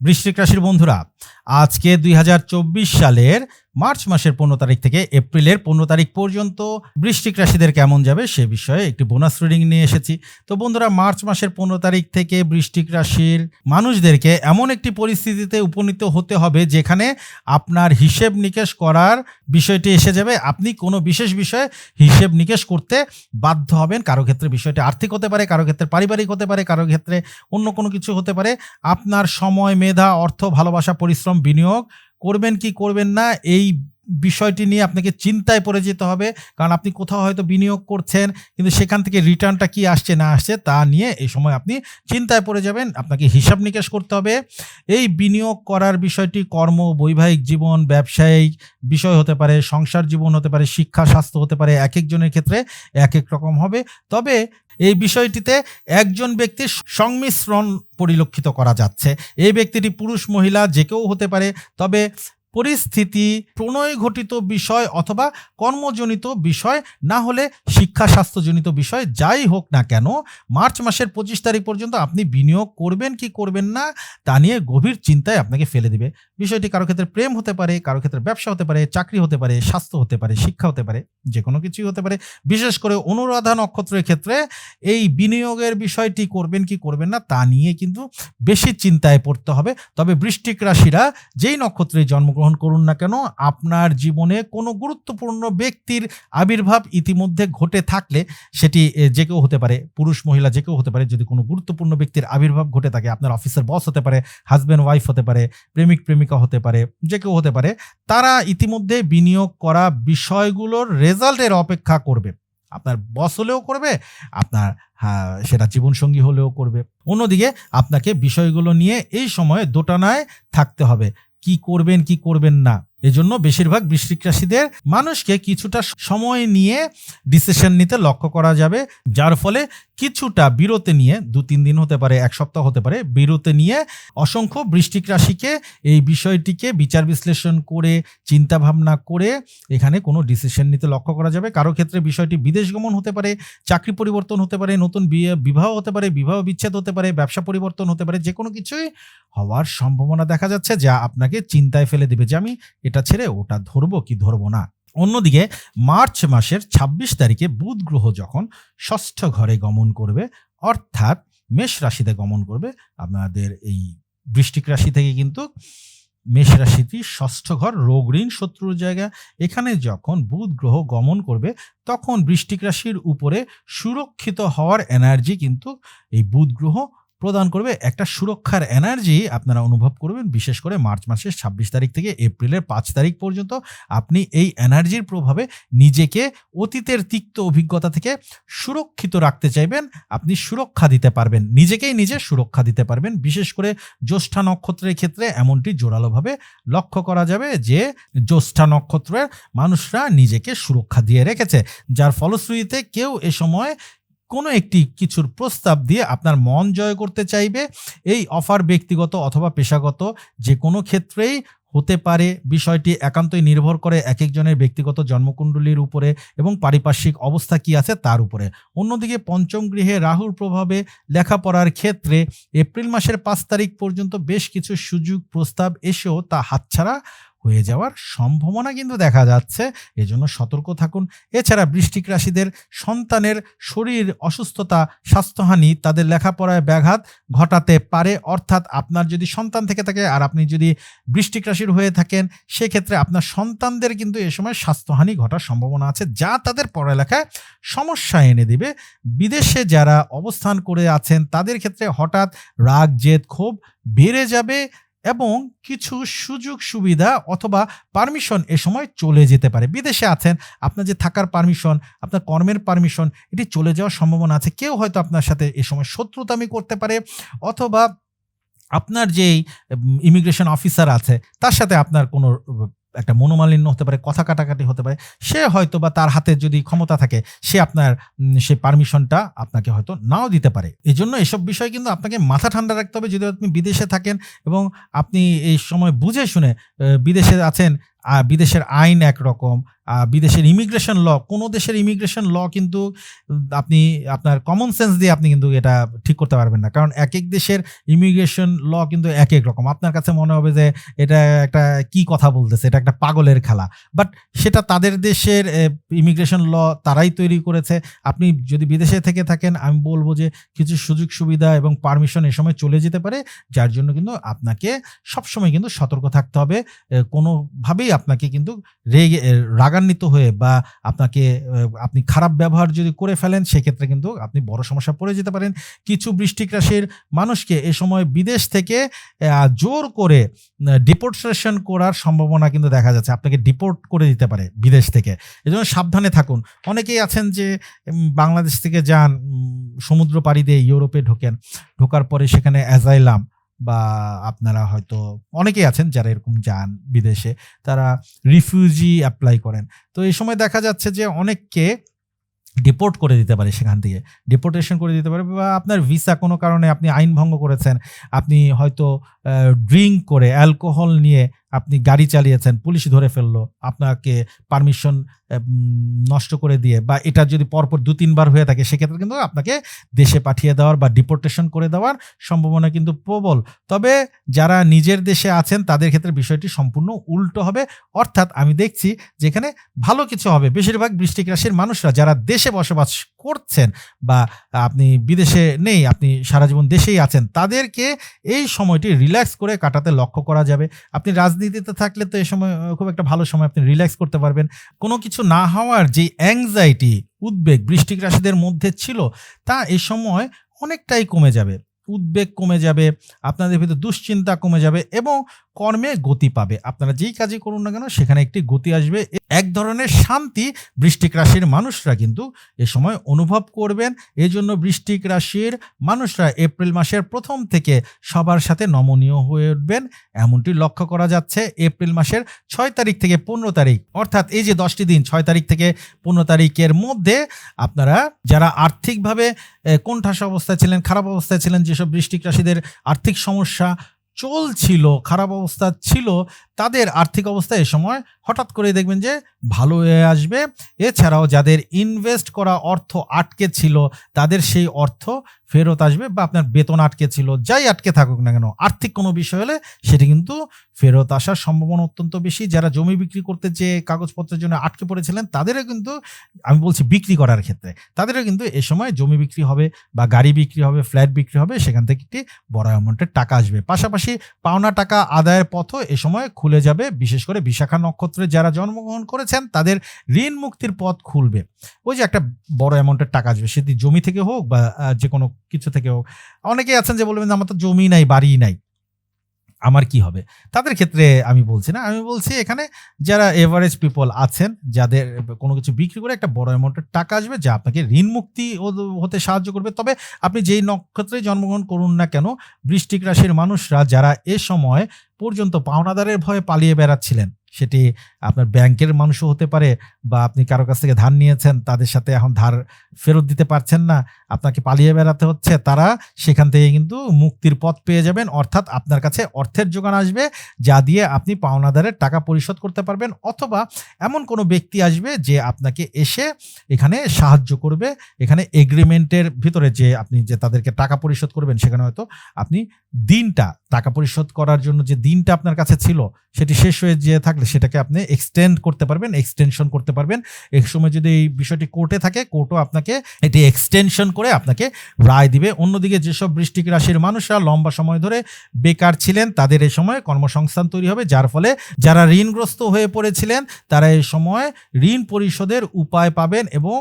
বৃশ্চিক রাশির বন্ধুরা আজকে দুই হাজার চব্বিশ সালের মার্চ মাসের পনেরো তারিখ থেকে এপ্রিলের পনেরো তারিখ পর্যন্ত বৃষ্টিক রাশিদের কেমন যাবে সে বিষয়ে একটি বোনাস রিডিং নিয়ে এসেছি। তো বন্ধুরা, মার্চ মাসের পনেরো তারিখ থেকে বৃষ্টিক রাশির মানুষদেরকে এমন একটি পরিস্থিতিতে উপনীত হতে হবে যেখানে আপনার হিসেব নিকেশ করার বিষয়টি এসে যাবে। আপনি কোনো বিশেষ বিষয়ে হিসেব নিকেশ করতে বাধ্য হবেন। কারও ক্ষেত্রে বিষয়টি আর্থিক হতে পারে, কারও ক্ষেত্রে পারিবারিক হতে পারে, কারও ক্ষেত্রে অন্য কোনো কিছু হতে পারে। আপনার সময়, মেধা, অর্থ, ভালোবাসা, পরিশ্রম, বিনিয়োগ করবেন কি করবেন না, এই বিষয়টি নিয়ে আপনাকে চিন্তায় পড়ে যেতে হবে। কারণ আপনি কোথাও হয়তো বিনিয়োগ করছেন, কিন্তু সেখান থেকে রিটার্নটা কি আসছে না আসছে তা নিয়ে এই সময় আপনি চিন্তায় পড়ে যাবেন, আপনাকে হিসাব নিকাশ করতে হবে। এই বিনিয়োগ করার বিষয়টি কর্ম, বৈবাহিক জীবন, ব্যবসায়িক বিষয় হতে পারে, সংসার জীবন হতে পারে, শিক্ষা, স্বাস্থ্য হতে পারে এক একজনের ক্ষেত্রে এক এক রকম হবে। তবে এই বিষয়টিতে একজন ব্যক্তির সংমিশ্রণ পরিলক্ষিত করা যাচ্ছে। এই ব্যক্তিটি পুরুষ, মহিলা, যে কেউ হতে পারে। তবে পরিস্থিতি প্রণয় ঘটিত বিষয় অথবা কর্মজনিত বিষয়, না হলে শিক্ষা স্বাস্থ্যজনিত বিষয়, যাই হোক না কেন, মার্চ মাসের পঁচিশ তারিখ পর্যন্ত আপনি বিনিয়োগ করবেন কি করবেন না, তা নিয়ে গভীর চিন্তায় আপনাকে ফেলে দিবে। বিষয়টি কারও ক্ষেত্রে প্রেম হতে পারে, কারও ক্ষেত্রে ব্যবসা হতে পারে, চাকরি হতে পারে, স্বাস্থ্য হতে পারে, শিক্ষা হতে পারে যে কোনো কিছুই হতে পারে। বিশেষ করে অনুরাধা নক্ষত্রের ক্ষেত্রে এই বিনিয়োগের বিষয়টি করবেন কি করবেন না, তা নিয়ে কিন্তু বেশি চিন্তায় পড়তে হবে। তবে বৃষ্টিক রাশিরা যেই নক্ষত্রে জন্মগ্রহণ করুন না কেন, আপনার জীবনে কোনো গুরুত্বপূর্ণ ব্যক্তির আবির্ভাব ইতিমধ্যে ঘটে থাকলে সেটি যে কেউ হতে পারে, পুরুষ, মহিলা, যে কেউ হতে পারে, যদি কোনো গুরুত্বপূর্ণ ব্যক্তির আবির্ভাব ঘটে থাকে, আপনার অফিসের বস হতে পারে হাজব্যান্ড ওয়াইফ হতে পারে, প্রেমিক, প্রেমিকা হতে পারে, যে কেউ হতে পারে, তারা ইতিমধ্যে বিনিয়োগ করা বিষয়গুলোর রেজাল্টের অপেক্ষা করবে। আপনার বস হলেও করবে, আপনার সেটা জীবনসঙ্গী হলেও করবে। অন্যদিকে আপনাকে বিষয়গুলো নিয়ে এই সময়ে দোটানায় থাকতে হবে। কি করবেন কি করবেন না। এজন্য বেশিরভাগ বৃশ্চিক রাশিদের মানুষকে কিছুটা সময় নিয়ে ডিসিশন নিতে লক্ষ্য করা যাবে, যার ফলে কিছুটা বিরতি নিয়ে, দু তিন দিন হতে পারে, এক সপ্তাহ হতে পারে, বিরতি নিয়ে অসংখ্য বৃষ্টিক রাশিকে এই বিষয়টিকে বিচার বিশ্লেষণ করে চিন্তা ভাবনা করে এখানে কোনো ডিসিশন নিতে লক্ষ্য করা যাবে। কারও ক্ষেত্রে বিষয়টি বিদেশ গমন হতে পারে, চাকরি পরিবর্তন হতে পারে, নতুন বিয়ে, বিবাহ হতে পারে, বিবাহ বিচ্ছেদ হতে পারে, ব্যবসা পরিবর্তন হতে পারে যে কোনো কিছুই হওয়ার সম্ভাবনা দেখা যাচ্ছে, যা আপনাকে চিন্তায় ফেলে দেবে যে আমি এটা ছেড়ে ওটা ধরবো কি ধরবো না। অন্যদিকে মার্চ মাসের ২৬ তারিখে বুধ গ্রহ যখন ষষ্ঠ ঘরে গমন করবে, অর্থাৎ মেষ রাশিতে গমন করবে, আপনাদের এই বৃষ্টিক রাশি থেকে কিন্তু মেষ রাশিটি ষষ্ঠ ঘর, রোগ ঋণ, শত্রুর জায়গা, এখানে যখন বুধ গ্রহ গমন করবে, তখন বৃষ্টিক রাশির উপরে সুরক্ষিত হওয়ার এনার্জি কিন্তু এই বুধ গ্রহ প্রদান করবে একটা সুরক্ষার এনার্জি আপনারা অনুভব করবেন, বিশেষ করে মার্চ মাসের ছাব্বিশ তারিখ থেকে এপ্রিলের পাঁচ তারিখ পর্যন্ত। আপনি এই এনার্জির প্রভাবে নিজেকে অতীতের তিক্ত অভিজ্ঞতা থেকে সুরক্ষিত রাখতে চাইবেন, আপনি সুরক্ষা দিতে পারবেন, নিজেকেই নিজে সুরক্ষা দিতে পারবেন। বিশেষ করে জ্যৈষ্ঠা নক্ষত্রের ক্ষেত্রে এমনটি জোরালোভাবে লক্ষ্য করা যাবে যে, জ্যৈষ্ঠা নক্ষত্রের মানুষরা নিজেকে সুরক্ষা দিয়ে রেখেছে। যার ফলশ্রুতিতে কেউ এ সময় কোনো একটি কিছুর প্রস্তাব দিয়ে আপনার মন জয় করতে চাইবে, এই অফার ব্যক্তিগত অথবা পেশাগত যে কোনো ক্ষেত্রেই হতে পারে। বিষয়টি একান্তই নির্ভর করে এক একজনের ব্যক্তিগত জন্মকুণ্ডলীর উপরে এবং পারিপার্শ্বিক অবস্থা কি আছে তার উপরে। অন্যদিকে পঞ্চম গৃহে রাহুর প্রভাবে লেখাপড়ার ক্ষেত্রে এপ্রিল মাসের পাঁচ তারিখ পর্যন্ত বেশ কিছু সুযোগ প্রস্তাব এসেও তা হাতছাড়া হয়ে যাওয়ার সম্ভাবনা কিন্তু দেখা যাচ্ছে। এজন্য সতর্ক থাকুন। এছাড়া বৃষ্টিক রাশিদের সন্তানের শরীর অসুস্থতা, স্বাস্থ্যহানি, তাদের লেখাপড়ায় ব্যাঘাত ঘটাতে পারে। অর্থাৎ আপনার যদি সন্তান থেকে থাকে আর আপনি যদি বৃষ্টিক রাশির হয়ে থাকেন, সেক্ষেত্রে আপনার সন্তানদের কিন্তু এ সময় স্বাস্থ্যহানি ঘটার সম্ভাবনা আছে, যা তাদের পড়ালেখায় সমস্যা এনে দিবে। বিদেশে যারা অবস্থান করে আছেন, তাদের ক্ষেত্রে হঠাৎ রাগ, জেদ, ক্ষোভ বেড়ে যাবে। এবং কিছু সুযোগ সুবিধা অথবা পারমিশন এ সময় চলে যেতে পারে। বিদেশে আছেন, আপনার যে থাকার পারমিশন আপনার কর্মের পারমিশন এটি চলে যাওয়ার সম্ভাবনা আছে। কেউ হয়তো আপনার সাথে এ সময় শত্রুতামি করতে পারে অথবা আপনার যেই ইমিগ্রেশন অফিসার আছে, তার সাথে আপনার কোনো একটা মনোমালিন্য হতে পারে, কথা কাটাকাটি হতে পারে, সে হয়তো বা তার হাতে যদি ক্ষমতা থাকে, সে আপনার সে পারমিশনটা আপনাকে হয়তো নাও দিতে পারে। এই জন্য এসব বিষয়ে কিন্তু আপনাকে মাথা ঠান্ডা রাখতে হবে যদি আপনি বিদেশে থাকেন এবং আপনি এই সময় বুঝে শুনে বিদেশে আছেন বিদেশের আইন একরকম বিদেশের ইমিগ্রেশন ল কোনো দেশের ইমিগ্রেশন ল কিন্তু আপনি আপনার কমন সেন্স দিয়ে আপনি কিন্তু এটা ঠিক করতে পারবেন না। কারণ এক এক দেশের ইমিগ্রেশন ল কিন্তু এক এক রকম। আপনার কাছে মনে হবে যে এটা একটা কি কথা বলতেছে এটা একটা পাগলের খেলা। বাট সেটা তাদের দেশের ইমিগ্রেশন ল তারাই তৈরি করেছে। আপনি যদি বিদেশে থেকে থাকেন আমি বলব যে কিছু সুযোগ সুবিধা এবং পারমিশন এ সময় চলে যেতে পারে যার জন্য কিন্তু আপনাকে সবসময় কিন্তু সতর্ক থাকতে হবে। কোনোভাবেই আপনাকে কিন্তু রেগে এ, রাগান্বিত হয়ে বা আপনাকে আপনি খারাপ ব্যবহার যদি করে ফেলেন, সেক্ষেত্রে কিন্তু আপনি বড় সমস্যা পড়ে যেতে পারেন। কিছু বৃষ্টিক রাশির মানুষকে এ সময় বিদেশ থেকে জোর করে ডিপোর্টেশন করার সম্ভাবনা কিন্তু দেখা যাচ্ছে। আপনাকে ডিপোর্ট করে দিতে পারে বিদেশ থেকে। এজন্য সাবধানে থাকুন। অনেকেই আছেন যে বাংলাদেশ থেকে যান সমুদ্র পাড়ি দিয়ে ইউরোপে ঢোকেন। ঢোকার পরে সেখানে অ্যাজাইলাম বা আপনারা হয়তো অনেকেই আছেন যারা এরকম যান বিদেশে, তারা রিফিউজি অ্যাপ্লাই করেন। তো এই সময় দেখা যাচ্ছে যে অনেককে ডিপোর্ট করে দিতে পারে সেখান থেকে। ডিপোর্টেশন করে দিতে পারে বা আপনার ভিসা কোনো কারণে আপনি আইন ভঙ্গ করেছেন, আপনি হয়তো ড্রিঙ্ক করে অ্যালকোহল নিয়ে আপনি গাড়ি চালিয়েছেন, পুলিশ ধরে ফেলল, আপনাকে পারমিশন নষ্ট করে দিয়ে বা এটা যদি পরপর দু, তিনবার হয়ে থাকে, সেক্ষেত্রে কিন্তু আপনাকে দেশে পাঠিয়ে দেওয়ার বা ডিপোর্টেশন করে দেওয়ার সম্ভাবনা কিন্তু প্রবল। তবে যারা নিজের দেশে আছেন, তাদের ক্ষেত্রে বিষয়টি সম্পূর্ণ উল্টো হবে। অর্থাৎ আমি দেখছি যেখানে ভালো কিছু হবে। বেশিরভাগ বৃষ্টিক রাশির মানুষরা যারা দেশে বসবাস করছেন বা আপনি বিদেশে নেই, আপনি সারা জীবন দেশেই আছেন, তাদেরকে এই সময়টি রিল্যাক্স করে কাটাতে লক্ষ্য করা যাবে। আপনি রাজনীতিতে থাকলে তো এ সময় খুব একটা ভালো সময় আপনি রিল্যাক্স করতে পারবেন। কোনো কিছু না হওয়ার যে অ্যাংজাইটি উদ্বেগ, বৃষ্টিক রাশিদের মধ্যে ছিল, তা এ সময় অনেকটাই কমে যাবে। উদ্বেগ কমে যাবে, আপনাদের ভিতরে দুশ্চিন্তা কমে যাবে এবং কর্মে গতি পাবে। আপনারা যেই কাজই করুন না কেন, সেখানে একটি গতি আসবে এক ধরনের শান্তি বৃষ্টিক রাশির মানুষরা কিন্তু এ সময় অনুভব করবেন। এই জন্য বৃষ্টিক রাশির মানুষরা এপ্রিল মাসের প্রথম থেকে সবার সাথে নমনীয় হয়ে উঠবেন। এমনটি লক্ষ্য করা যাচ্ছে এপ্রিল মাসের ছয় তারিখ থেকে পনেরো তারিখ। অর্থাৎ এই যে দশটি দিন, ছয় তারিখ থেকে পনেরো তারিখের মধ্যে আপনারা যারা আর্থিকভাবে কোণঠাসা অবস্থায় ছিলেন, খারাপ অবস্থায় ছিলেন, যেসব বৃষ্টিক রাশিদের আর্থিক সমস্যা চলছিল, খারাপ অবস্থা ছিল, তাদের আর্থিক অবস্থা এ সময় হঠাৎ করে দেখবেন যে ভালো হয়ে আসবে। এছাড়াও যাদের ইনভেস্ট করা অর্থ আটকে ছিল, তাদের সেই অর্থ ফেরত আসবে বা আপনার বেতন আটকে ছিল, যাই আটকে থাকুক না কেন, আর্থিক কোনো বিষয় হলে সেটি কিন্তু ফেরত আসার সম্ভাবনা অত্যন্ত বেশি। যারা জমি বিক্রি করতে যে কাগজপত্রের জন্য আটকে পড়েছিলেন, তাদেরও কিন্তু, আমি বলছি বিক্রি করার ক্ষেত্রে, তাদেরও কিন্তু এ সময় জমি বিক্রি হবে বা গাড়ি বিক্রি হবে, ফ্ল্যাট বিক্রি হবে, সেখান থেকে একটি বড় অ্যামাউন্টের টাকা আসবে। পাশাপাশি পাওনা টাকা আদায়ের পথও এ সময় খুলে যাবে। বিশেষ করে বিশাখা নক্ষত্রে যারা জন্মগ্রহণ করেছেন, তাদের ঋণ মুক্তির পথ খুলবে। ওই যে একটা বড় অ্যামাউন্টের টাকা আসবে, সেটি জমি থেকে হোক বা যে কোনো কিছু থেকে হোক। অনেকেই আছেন যে বলবেন আমার তো জমি নাই বাড়ি নাই। আমার কি হবে? তাদের ক্ষেত্রে আমি বলছি না। আমি বলছি এখানে যারা এভারেজ পিপল আছেন, যাদের কোনো কিছু বিক্রি করে একটা বড় অ্যামাউন্টের টাকা আসবে, যা আপনাকে ঋণ মুক্তি হতে সাহায্য করবে। তবে আপনি যেই নক্ষত্রে জন্মগ্রহণ করুন না কেন, বৃষ্টিক রাশির মানুষরা যারা এ সময় পর্যন্ত পাওনাদারের ভয়ে পালিয়ে বেড়াচ্ছিলেন। সেটি আপনার ব্যাংকের মানুষও হতে পারে বা আপনি কারও কাছ থেকে ধার নিয়েছেন, তাদের সাথে এখন ধার ফেরত দিতে পারছেন না, আপনাকে পালিয়ে বেড়াতে হচ্ছে, তারা সেখান থেকে কিন্তু মুক্তির পথ পেয়ে যাবেন। অর্থাৎ আপনার কাছে অর্থের যোগান আসবে, যা দিয়ে আপনি পাওনাদারের টাকা পরিশোধ করতে পারবেন, অথবা এমন কোনো ব্যক্তি আসবে যে আপনাকে এসে এখানে সাহায্য করবে, এখানে এগ্রিমেন্টের ভিতরে যে আপনি যে তাদেরকে টাকা পরিশোধ করবেন, সেখানে হয়তো আপনি দিনটা টাকা পরিশোধ করার জন্য যে দিনটা আপনার কাছে ছিল, সেটি শেষ হয়ে যেয়ে থাকলে সেটাকে আপনি এক্সটেন্ড করতে পারবেন এক্সটেনশন করতে পারবেন। এক সময় যদি এই বিষয়টি কোর্টে থাকে কোর্টও আপনাকে এটি এক্সটেনশন করে আপনাকে রায় দিবে। অন্যদিকে যেসব বৃষ্টিক রাশির মানুষরা লম্বা সময় ধরে বেকার ছিলেন, তাদের এই সময় কর্মসংস্থান তৈরি হবে, যার ফলে যারা ঋণগ্রস্ত হয়ে পড়েছিলেন, তারা এই সময় ঋণ পরিশোধের উপায় পাবেন এবং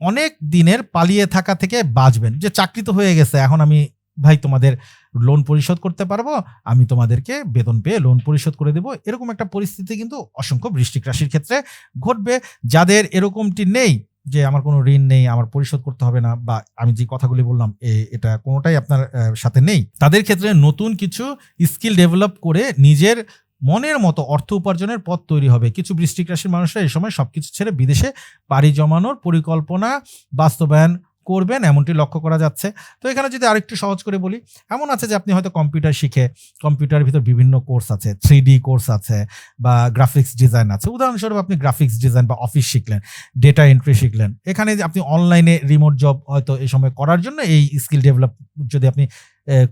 অনেক দিনের পালিয়ে থাকা থেকে বাঁচবেন। যে চাকরি তো হয়ে গেছে, এখন আমি ভাই তোমাদের লোন পরিশোধ করতে পারব, আমি তোমাদেরকে বেতন পেয়ে লোন পরিশোধ করে দেবো। এরকম একটা পরিস্থিতি কিন্তু অসংখ্য বৃষ্টিক রাশির ক্ষেত্রে ঘটবে। যাদের এরকমটি নেই যে আমার কোনো ঋণ নেই, আমার পরিশোধ করতে হবে না বা আমি যে কথাগুলি বললাম এটা কোনোটাই আপনার সাথে নেই। তাদের ক্ষেত্রে নতুন কিছু স্কিল ডেভেলপ করে নিজের মনের মতো অর্থ উপার্জনের পথ তৈরি হবে। কিছু বৃষ্টিক রাশির মানুষরা এই সময় সবকিছু ছেড়ে বিদেশে পাড়ি জমানোর পরিকল্পনা, বাস্তবায়ন করবেন, এমনটি লক্ষ্য করা যাচ্ছে। তো এখানে যদি আরেকটু সহজ করে বলি, এমন আছে যে আপনি হয়তো কম্পিউটার শিখে, কম্পিউটারের ভিতর বিভিন্ন কোর্স আছে, থ্রি কোর্স আছে বা গ্রাফিক্স ডিজাইন আছে। উদাহরণস্বরূপ আপনি গ্রাফিক্স ডিজাইন বা অফিস শিখলেন, ডেটা এন্ট্রি শিখলেন। এখানে আপনি অনলাইনে রিমোট জব হয়তো এই সময় করার জন্য এই স্কিল ডেভেলপ যদি আপনি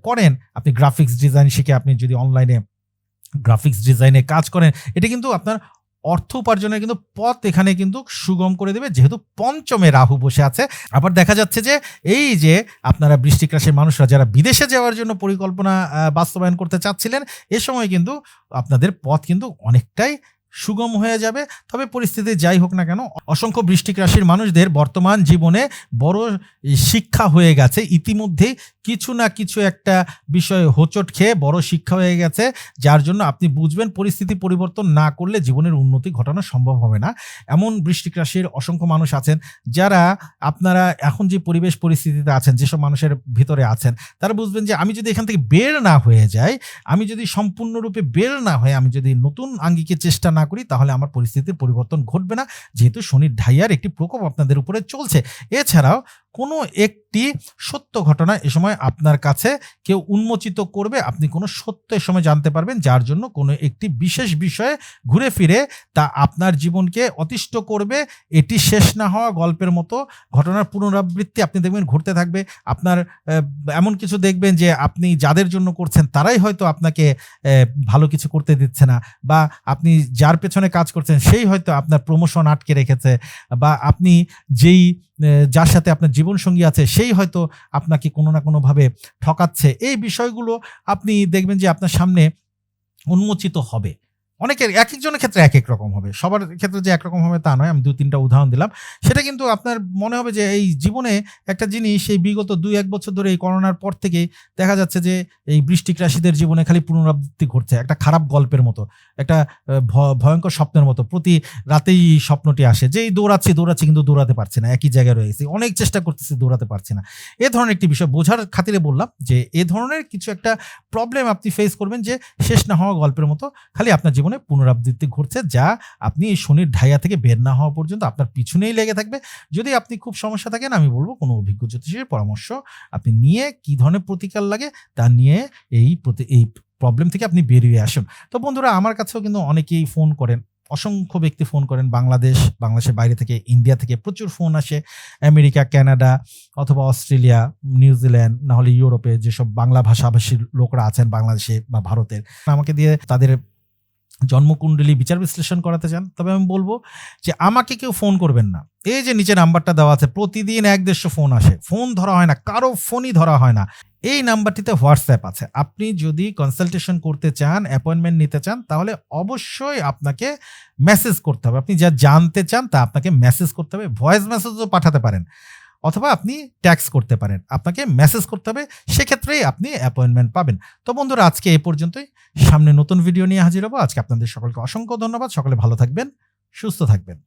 করেন, আপনি গ্রাফিক্স ডিজাইন শিখে আপনি যদি অনলাইনে গ্রাফিক্স ডিজাইনে কাজ করেন, এটা কিন্তু আপনার অর্থ উপার্জনের কিন্তু পথ এখানে কিন্তু সুগম করে দেবে, যেহেতু পঞ্চমে রাহু বসে আছে। আবার দেখা যাচ্ছে যে এই যে আপনারা বৃষ্টিক রাশির মানুষরা যারা বিদেশে যাওয়ার জন্য পরিকল্পনা বাস্তবায়ন করতে চাচ্ছিলেন, এ সময় কিন্তু আপনাদের পথ কিন্তু অনেকটাই সুগম হয়ে যাবে। তবে পরিস্থিতি যাই হোক না কেন, অসংখ্য বৃষ্টিক রাশির মানুষদের বর্তমান জীবনে বড় শিক্ষা হয়ে গেছে। ইতিমধ্যেই কিছু না কিছু একটা বিষয়ে হোঁচট খেয়ে বড় শিক্ষা হয়ে গেছে, যার জন্য আপনি বুঝবেন পরিস্থিতি পরিবর্তন না করলে জীবনের উন্নতি ঘটানো সম্ভব হবে না। এমন বৃষ্টিক রাশির অসংখ্য মানুষ আছেন, যারা আপনারা এখন যে পরিবেশ পরিস্থিতিতে আছেন, যেসব মানুষের ভিতরে আছেন, তারা বুঝবেন যে আমি যদি এখান থেকে বের না হয়ে যাই, আমি যদি সম্পূর্ণরূপে বের না হয়ে আমি যদি নতুন আঙ্গিকে চেষ্টা না করি, তাহলে আমার পরিস্থিতির পরিবর্তন ঘটবে না। যেহেতু শনির ঢাইয়ার একটি প্রকোপ আপনাদের উপরে চলছে। এছাড়াও কোনো একটি সত্য ঘটনা এ সময় আপনার কাছে কেউ উন্মোচিত করবে, আপনি কোনো সত্য এ সময় জানতে পারবেন, যার জন্য কোনো একটি বিশেষ বিষয়ে ঘুরে ফিরে তা আপনার জীবনকে অতিষ্ঠ করবে। এটি শেষ না হওয়া গল্পের মতো, ঘটনার পুনরাবৃত্তি আপনি দেখবেন ঘুরতে থাকবে। আপনার এমন কিছু দেখবেন যে আপনি যাদের জন্য করছেন তারাই হয়তো আপনাকে ভালো কিছু করতে দিচ্ছে না বা আপনি যার পেছনে কাজ করছেন সেই হয়তো আপনার প্রমোশন আটকে রেখেছে বা আপনি যেই যার সাথে আপনার জীবনসঙ্গী আছে, সেই হয়তো আপনাকে কোনো না কোনোভাবে ঠকাচ্ছে। এই বিষয়গুলো আপনি দেখবেন যে আপনার সামনে উন্মোচিত হবে। অনেকের এক একজনের ক্ষেত্রে এক এক রকম হবে। সবার ক্ষেত্রে যে একরকম হবে তা নয়, আমি দু তিনটা উদাহরণ দিলাম। সেটা কিন্তু আপনার মনে হবে যে এই জীবনে একটা জিনিস এই বিগত দুই এক বছর ধরে এই করোনার পর থেকে দেখা যাচ্ছে যে এই বৃষ্টিক রাশিদের জীবনে খালি পুনরাবৃত্তি ঘটছে। একটা খারাপ গল্পের মতো, একটা ভয়ঙ্কর স্বপ্নের মতো। প্রতি রাতেই স্বপ্নটি আসে। যে এই দৌড়াচ্ছি দৌড়াচ্ছি কিন্তু দৌড়াতে পারছে না। একই জায়গায় রয়ে রয়েছে অনেক চেষ্টা করতেছি, দৌড়াতে পারছে না। এ ধরনের একটি বিষয় বোঝার খাতিরে বললাম যে এ ধরনের কিছু একটা প্রবলেম আপনি ফেস করবেন যে শেষ না হওয়া গল্পের মতো খালি আপনার জীবনে পুনরাবৃত্তি ঘটছে যা আপনি এই শনির ঢাইয়া থেকে বের না হওয়া পর্যন্ত আপনার পিছনেই লেগে থাকবে। যদি আপনি খুব সমস্যা থাকেন, আমি বলব কোনো অভিজ্ঞ জ্যোতিষের পরামর্শ আপনি নিয়ে কি ধরনের প্রতিকার লাগে তা নিয়ে এই প্রতি, এই প্রবলেম থেকে আপনি বেরিয়ে আসুন। তো বন্ধুরা, আমার কাছেও কিন্তু অনেকেই ফোন করেন। অসংখ্য ব্যক্তি ফোন করেন বাংলাদেশ, বাংলাদেশের বাইরে থেকে ইন্ডিয়া থেকে প্রচুর ফোন আসে। আমেরিকা কানাডা অথবা অস্ট্রেলিয়া নিউজিল্যান্ড না হলে ইউরোপে যেসব বাংলা ভাষাভাষীর লোকরা আছেন বাংলাদেশে বা ভারতের, আমাকে দিয়ে তাদের জন্মকুণ্ডলী বিচার বিশ্লেষণ করাতে চান, তবে আমি বলব যে আমাকে কেউ ফোন করবেন না। এই যে নিচে নাম্বারটা দেওয়া আছে, প্রতিদিন এক দেড়শো ফোন আসে। ফোন ধরা হয় না, কারও ফোনই ধরা হয় না। এই নাম্বারটিতে হোয়াটসঅ্যাপ আছে। আপনি যদি কনসালটেশন করতে চান, অ্যাপয়েন্টমেন্ট নিতে চান, তাহলে অবশ্যই আপনাকে মেসেজ করতে হবে। আপনি যা জানতে চান, তা আপনাকে মেসেজ করতে হবে, ভয়েস মেসেজও পাঠাতে পারেন। অথবা আপনি ট্যাক্স করতে পারেন। আপনাকে মেসেজ করতে হবে, সেক্ষেত্রেই আপনি অ্যাপয়েন্টমেন্ট পাবেন। তো বন্ধুরা, আজকে এ পর্যন্তই। সামনে নতুন ভিডিও নিয়ে হাজির হব। আজকে আপনাদের সকলকে অসংখ্য ধন্যবাদ। সকলে ভালো থাকবেন, সুস্থ থাকবেন।